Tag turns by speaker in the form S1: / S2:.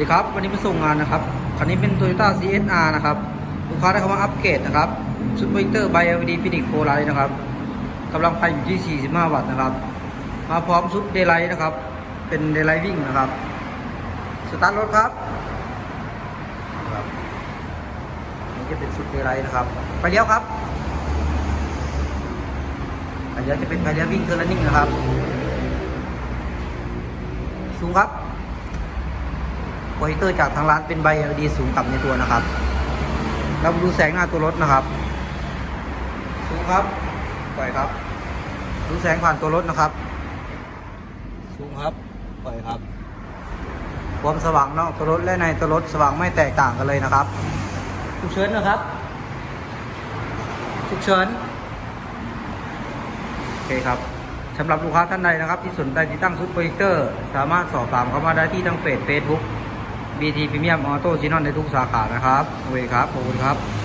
S1: ดีครับ วันนี้มาส่งงานนะครับ คันนี้เป็น Toyota CSR นะครับ ลูกค้าได้เข้ามาอัปเกรดนะครับ ชุดโปรเจคเตอร์ไบ LED ฟินิกโฟไลท์นะครับกำลังไฟอยู่ที่ 45 วัตต์นะครับ มาพร้อมชุดเดย์ไลท์นะครับ เป็นเดย์ไลท์วิ่งนะครับ สตาร์ทรถครับครับนี่จะเป็นชุดเดย์ไลท์นะครับไฟเลี้ยวครับไฟเลี้ยวจะเป็นไฟเลี้ยววิ่งเทอร์นิ่งนะครับ สูงครับ โปรเจคเตอร์จากทางร้านเป็นใบ LED สูงต่ำในตัวนะครับ เรามาดูแสงหน้าตัวรถนะครับ สูงครับ ปล่อยครับ ดูแสงผ่านตัวรถนะครับ สูงครับ ปล่อยครับ ความสว่างนอกตัวรถและในตัวรถสว่างไม่แตกต่างกันเลยนะครับฉุกเฉินนะครับฉุกเฉินโอเคครับสำหรับลูกค้าท่านใดนะครับ ที่สนใจติดตั้งชุดโปรเจคเตอร์ สามารถสอบถามเข้ามาได้ที่ทั้งเพจ Facebook BT Premium Auto ชินอนในทุกสาขานะครับโอเคครับ ขอบคุณครับ